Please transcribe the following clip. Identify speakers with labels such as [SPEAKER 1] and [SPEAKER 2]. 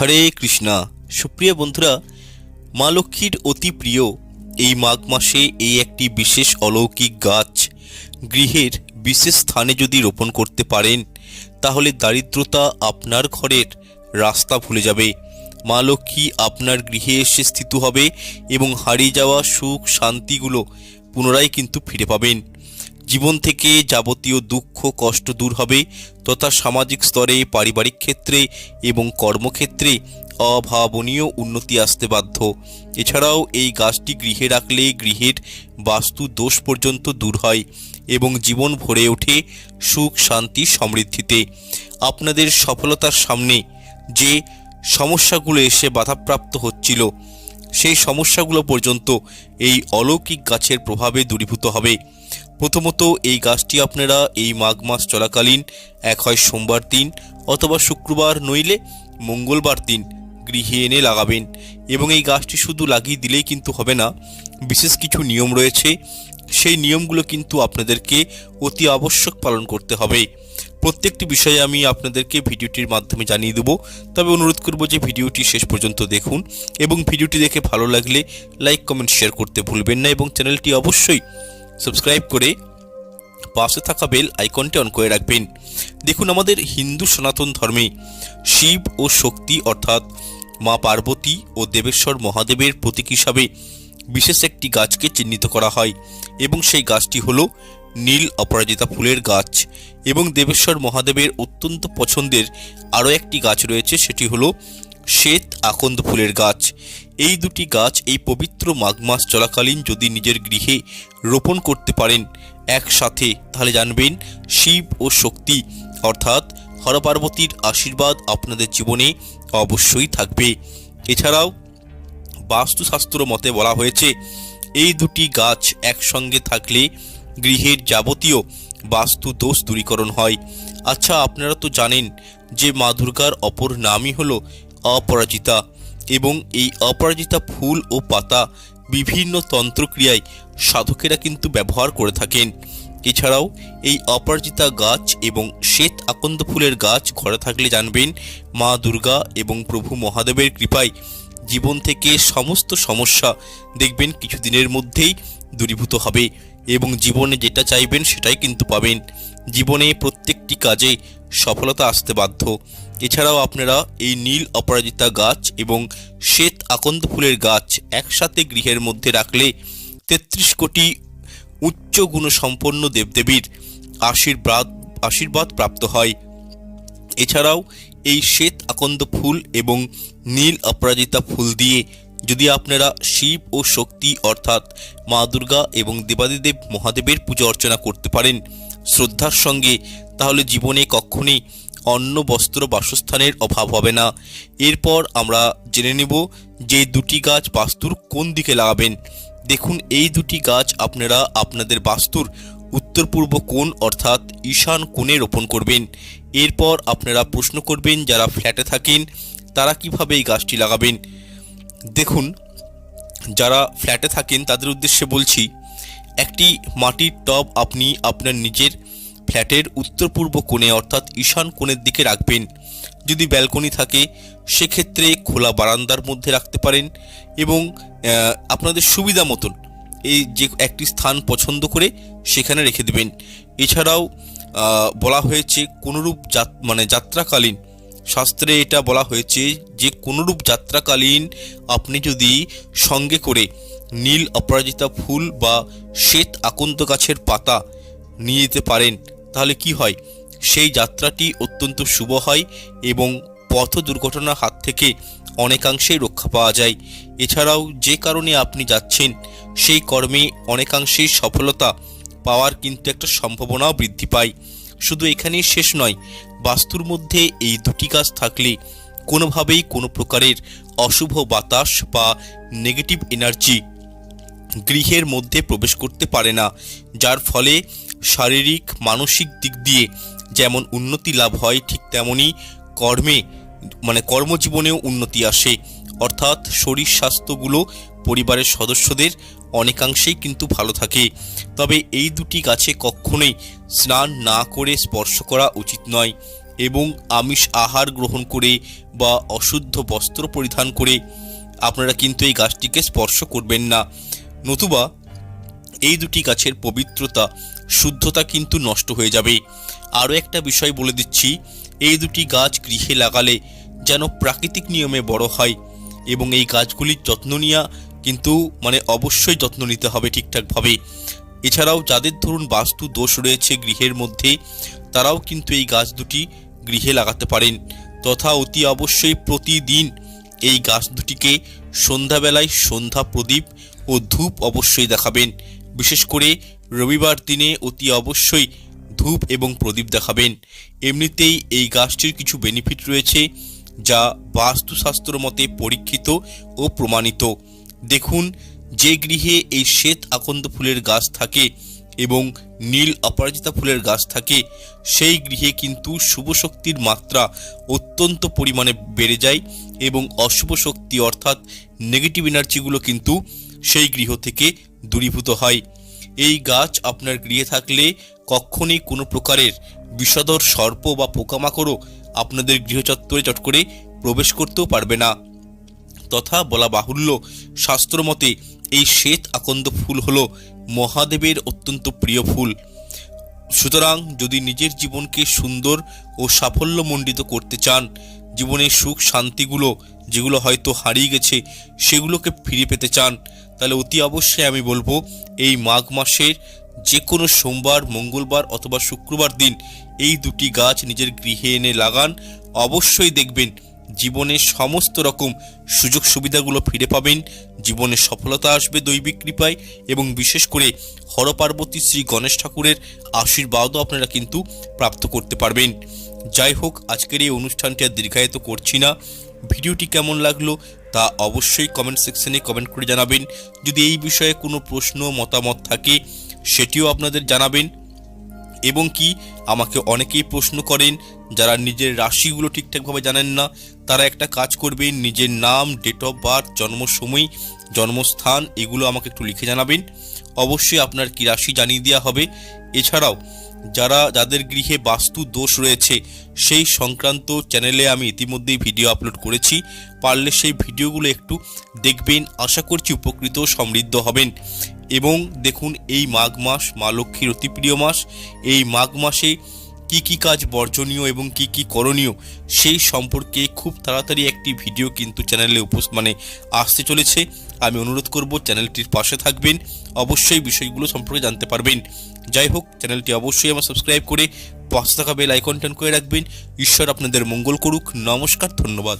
[SPEAKER 1] হরে কৃষ্ণা। সুপ্রিয় বন্ধুরা, মা লক্ষ্মীর অতি প্রিয় এই মাঘ মাসে এই একটি বিশেষ অলৌকিক গাছ গৃহের বিশেষ স্থানে যদি রোপণ করতে পারেন, তাহলে দারিদ্রতা আপনার ঘরের রাস্তা ভুলে যাবে। মা লক্ষ্মী আপনার গৃহে এসে স্থিত হবে এবং হারিয়ে যাওয়া সুখ শান্তিগুলো পুনরায় কিন্তু ফিরে পাবেন। জীবন থেকে যাবতীয় দুঃখ, কষ্ট দূর হবে তথা সামাজিক স্তরে, পারিবারিক ক্ষেত্রে এবং কর্মক্ষেত্রে অভাবনীয় উন্নতি আসতে বাধ্য। এছাড়াও এই গাছটি গৃহে রাখলে গৃহের বাস্তু দোষ পর্যন্ত দূর হয় এবং জীবন ভরে ওঠে সুখ, শান্তি, সমৃদ্ধিতে। আপনাদের সফলতার সামনে যে সমস্যাগুলো এসে বাধাপ্রাপ্ত হচ্ছিল, সেই সমস্যাগুলো পর্যন্ত এই অলৌকিক গাছের প্রভাবে দূরীভূত হবে। প্রথমত, এই গাছটি আপনারা এই মাঘ মাস চলাকালীন, এক হয় সোমবার দিন অথবা শুক্রবার নইলে মঙ্গলবার দিন গৃহে এনে লাগাবেন এবং এই গাছটি শুধু লাগিয়ে দিলেই কিন্তু হবে না, বিশেষ কিছু নিয়ম রয়েছে। সেই নিয়মগুলো কিন্তু আপনাদেরকে অতি আবশ্যক পালন করতে হবে। প্রত্যেকটি বিষয়ে আমি আপনাদেরকে ভিডিওটির মাধ্যমে জানিয়ে দেবো। তবে অনুরোধ করব যে ভিডিওটি শেষ পর্যন্ত দেখুন এবং ভিডিওটি দেখে ভালো লাগলে লাইক, কমেন্ট, শেয়ার করতে ভুলবেন না এবং চ্যানেলটি অবশ্যই সাবস্ক্রাইব করে পাশে থাকা বেল আইকনটি অন করে রাখবেন। দেখুন আমাদের হিন্দু সনাতন ধর্মে শিব ও শক্তি অর্থাৎ মা পার্বতী ও দেবেশ্বর মহাদেবের প্রতীক হিসাবে বিশেষ একটি গাছকে চিহ্নিত করা হয় এবং সেই গাছটি হলো নীল অপরাজিতা ফুলের গাছ এবং দেবেশ্বর মহাদেবের অত্যন্ত পছন্দের আরও একটি গাছ রয়েছে, সেটি হলো শ্বেত আকন্দ ফুলের গাছ। এই দুটি গাছ এই পবিত্র মাঘ মাস চলাকালীন যদি নিজের গৃহে রোপণ করতে পারেন একসাথে, তাহলে জানবেন শিব ও শক্তি অর্থাৎ হরপার্বতীর আশীর্বাদ আপনাদের জীবনে অবশ্যই থাকবে। এছাড়াও বাস্তুশাস্ত্র মতে বলা হয়েছে, এই দুটি গাছ একসঙ্গে থাকলে গৃহের যাবতীয় বাস্তু দোষ দূরীকরণ হয়। আচ্ছা আপনারা তো জানেন যে মা দুর্গার অপর নামই হলো অপরাজিতা এবং এই অপরাজিতা ফুল ও পাতা বিভিন্ন তন্ত্রক্রিয়ায় সাধকেরা কিন্তু ব্যবহার করে থাকেন। এছাড়াও এই অপরাজিতা গাছ এবং শ্বেত আকন্দ ফুলের গাছ ঘরে থাকলে জানবেন মা দুর্গা এবং প্রভু মহাদেবের কৃপায় জীবন থেকে সমস্ত সমস্যা দেখবেন কিছুদিনের মধ্যেই দূরীভূত হবে। এবং জীবনে যেটা চাইবেন সেটাই কিন্তু পাবেন। জীবনে প্রত্যেকটি কাজে সফলতা আসতে বাধ্য। এছাড়াও আপনারা এই নীল অপরাজিতা গাছ এবং শ্বেত আকন্দ ফুলের গাছ একসাথে গৃহের মধ্যে রাখলে তেত্রিশ কোটি উচ্চ গুণসম্পন্ন দেবদেবীর আশীর্বাদ আশীর্বাদ প্রাপ্ত হয়। এছাড়াও এই শ্বেত আকন্দ ফুল এবং নীল অপরাজিতা ফুল দিয়ে যদি আপনারা শিব ও শক্তি অর্থাৎ মা দুর্গা এবং দেবাদিদেব মহাদেবের পুজো অর্চনা করতে পারেন শ্রদ্ধার সঙ্গে, তাহলে জীবনে কখনই অন্ন, বস্ত্র, বাসস্থানের অভাব হবে না। এরপর আমরা জেনে নেব যে দুটি গাছ বাস্তুর কোন দিকে লাগাবেন। দেখুন, এই দুটি গাছ আপনারা আপনাদের বাস্তুর উত্তর, পূর্ব কোণ অর্থাৎ ঈশান কোণে রোপণ করবেন। এরপর আপনারা প্রশ্ন করবেন, যারা ফ্ল্যাটে থাকেন, তারা কীভাবে এই গাছটি লাগাবেন? দেখুন, যারা ফ্ল্যাটে থাকেন, তাদের উদ্দেশ্যে বলছি, একটি মাটির টব আপনি আপনার নিজের ফ্ল্যাটের উত্তর পূর্ব কোণে অর্থাৎ ঈশান কোণের দিকে রাখবেন। যদি ব্যালকনি থাকে, সেক্ষেত্রে খোলা বারান্দার মধ্যে রাখতে পারেন এবং আপনাদের সুবিধা মতন এই যে একটি স্থান পছন্দ করে সেখানে রেখে দেবেন। এছাড়াও বলা হয়েছে কোনোরূপ যাত মানে যাত্রাকালীন শাস্ত্রে এটা বলা হয়েছে যে কোনোরূপ যাত্রাকালীন আপনি যদি সঙ্গে করে নীল অপরাজিতা ফুল বা শ্বেত আকন্ত গাছের পাতা নিয়ে যেতে পারেন, তাহলে কি হয়? সেই যাত্রাটি অত্যন্ত শুভ হয় এবং পথ দুর্ঘটনার হাত থেকে অনেকাংশেই রক্ষা পাওয়া যায়। এছাড়াও যে কারণে আপনি যাচ্ছেন, সেই কর্মে অনেকাংশেই সফলতা পাওয়ার কিন্তু একটা সম্ভাবনাও বৃদ্ধি পায়। শুধু এখানেই শেষ নয় বাস্তুর মধ্যে এই দুটি গাছ থাকলে কোনোভাবেই কোনো প্রকারের অশুভ বাতাস বা নেগেটিভ এনার্জি গৃহের মধ্যে প্রবেশ করতে পারে না, যার ফলে শারীরিক, মানসিক দিক দিয়ে যেমন উন্নতি লাভ হয় ঠিক তেমনই কর্মে মানে কর্মজীবনেও উন্নতি আসে। অর্থাৎ শরীর স্বাস্থ্যগুলো পরিবারের সদস্যদের অনেকাংশেই কিন্তু ভালো থাকে। তবে এই দুটি গাছে কখনোই স্নান না করে স্পর্শ করা উচিত নয় এবং আমিষ আহার গ্রহণ করে বা অশুদ্ধ বস্ত্র পরিধান করে আপনারা কিন্তু এই গাছটিকে স্পর্শ করবেন না। নতুবা এই দুটি গাছের পবিত্রতা, শুদ্ধতা কিন্তু নষ্ট হয়ে যাবে। আরও একটা বিষয় বলে দিচ্ছি, এই দুটি গাছ গৃহে লাগালে যেন প্রাকৃতিক নিয়মে বড় হয় এবং এই গাছগুলির যত্ন নেওয়া কিন্তু মানে অবশ্যই যত্ন নিতে হবে ঠিকঠাকভাবে। এছাড়াও যাদের ধরুন বাস্তু দোষ রয়েছে গৃহের মধ্যে, তারাও কিন্তু এই গাছ দুটি গৃহে লাগাতে পারেন। তথা অতি অবশ্যই প্রতিদিন এই গাছ দুটিকে সন্ধ্যাবেলায় সন্ধ্যা প্রদীপ ও ধূপ অবশ্যই দেখাবেন। বিশেষ করে রবিবার দিনে অতি অবশ্যই ধূপ এবং প্রদীপ দেখাবেন। এমনিতেই এই গাছটির কিছু বেনিফিট রয়েছে, যা বাস্তুশাস্ত্র মতে পরীক্ষিত ও প্রমাণিত। দেখুন, যে গৃহে এই শ্বেত আকন্দ ফুলের গাছ থাকে এবং নীল অপরাজিতা ফুলের গাছ থাকে, সেই গৃহে কিন্তু শুভ শক্তির মাত্রা অত্যন্ত পরিমাণে বেড়ে যায় এবং অশুভ শক্তি অর্থাৎ নেগেটিভ এনার্জিগুলো কিন্তু সেই গৃহ থেকে দূরীভূত হয়। এই গাছ আপনার গৃহে থাকলে কখনই কোনো প্রকারের বিষধর সর্প বা পোকামাকড়ও আপনাদের গৃহচত্বরে চট করে প্রবেশ করতেও পারবে না। তথা বলা বাহুল্য শাস্ত্রমতে এই শ্বেত আকন্দ ফুল হল মহাদেবের অত্যন্ত প্রিয় ফুল। সুতরাং যদি নিজের জীবনকে সুন্দর ও সাফল্যমণ্ডিত করতে চান জীবনের সুখ শান্তিগুলো যেগুলো হয়তো হারিয়ে গেছে সেগুলোকে ফিরে পেতে চান, তাহলে অতি অবশ্যই আমি বলব এই মাঘ মাসের যে কোনো সোমবার, মঙ্গলবার অথবা শুক্রবার দিন এই দুটি গাছ নিজের গৃহে এনে লাগান। অবশ্যই দেখবেন জীবনে সমস্ত রকম সুযোগ সুবিধাগুলো ফিরে পাবেন। জীবনে সফলতা আসবে দৈবিক কৃপায় এবং বিশেষ করে হরপার্বতী শ্রী গণেশ ঠাকুরের আশীর্বাদও আপনারা কিন্তু প্রাপ্ত করতে পারবেন। যাই হোক, আজকের এই অনুষ্ঠানটি আর দীর্ঘায়িত করছি না। ভিডিওটি কেমন লাগল তা অবশ্যই কমেন্ট সেকশনে কমেন্ট করে জানাবেন। যদি এই বিষয়ে কোনো প্রশ্ন, মতামত থাকে, সেটিও আপনাদের জানাবেন। এবং কি আমাকে অনেকেই প্রশ্ন করেন, যারা নিজের রাশিগুলো ঠিকঠাকভাবে জানেন না, তারা একটা কাজ করবেন, নিজের নাম ডেট অফ বার্থ জন্ম সময়, জন্মস্থান, এগুলো আমাকে একটু লিখে জানাবেন। অবশ্যই আপনার কি রাশি জানিয়ে দেওয়া হবে। এছাড়াও, যারা, যাদের গৃহে বাস্তু দোষ রয়েছে, সেই সংক্রান্ত চ্যানেলে আমি ইতিমধ্যেই ভিডিও আপলোড করেছি। পারলে সেই ভিডিওগুলো একটু দেখবেন। আশা করছি উপকৃত সমৃদ্ধ হবেন। এবং দেখুন এই মাঘ মাস, মা লক্ষ্মীর অতি প্রিয় মাস। এই মাঘ মাসে কি কি কাজ বর্জনীয় এবং কি কি করণীয়, সেই সম্পর্কে খুব তাড়াতাড়ি একটি ভিডিও কিন্তু চ্যানেলে উপস মানে আসতে চলেছে। আমি অনুরোধ করব চ্যানেলটির পাশে থাকবেন, অবশ্যই বিষয়গুলো সম্পর্কে জানতে পারবেন। যাই হোক, চ্যানেলটি অবশ্যই আমার সাবস্ক্রাইব করে পাশে থাকা বেল আইকন টান করে রাখবেন। ঈশ্বর আপনাদের মঙ্গল করুক। নমস্কার, ধন্যবাদ।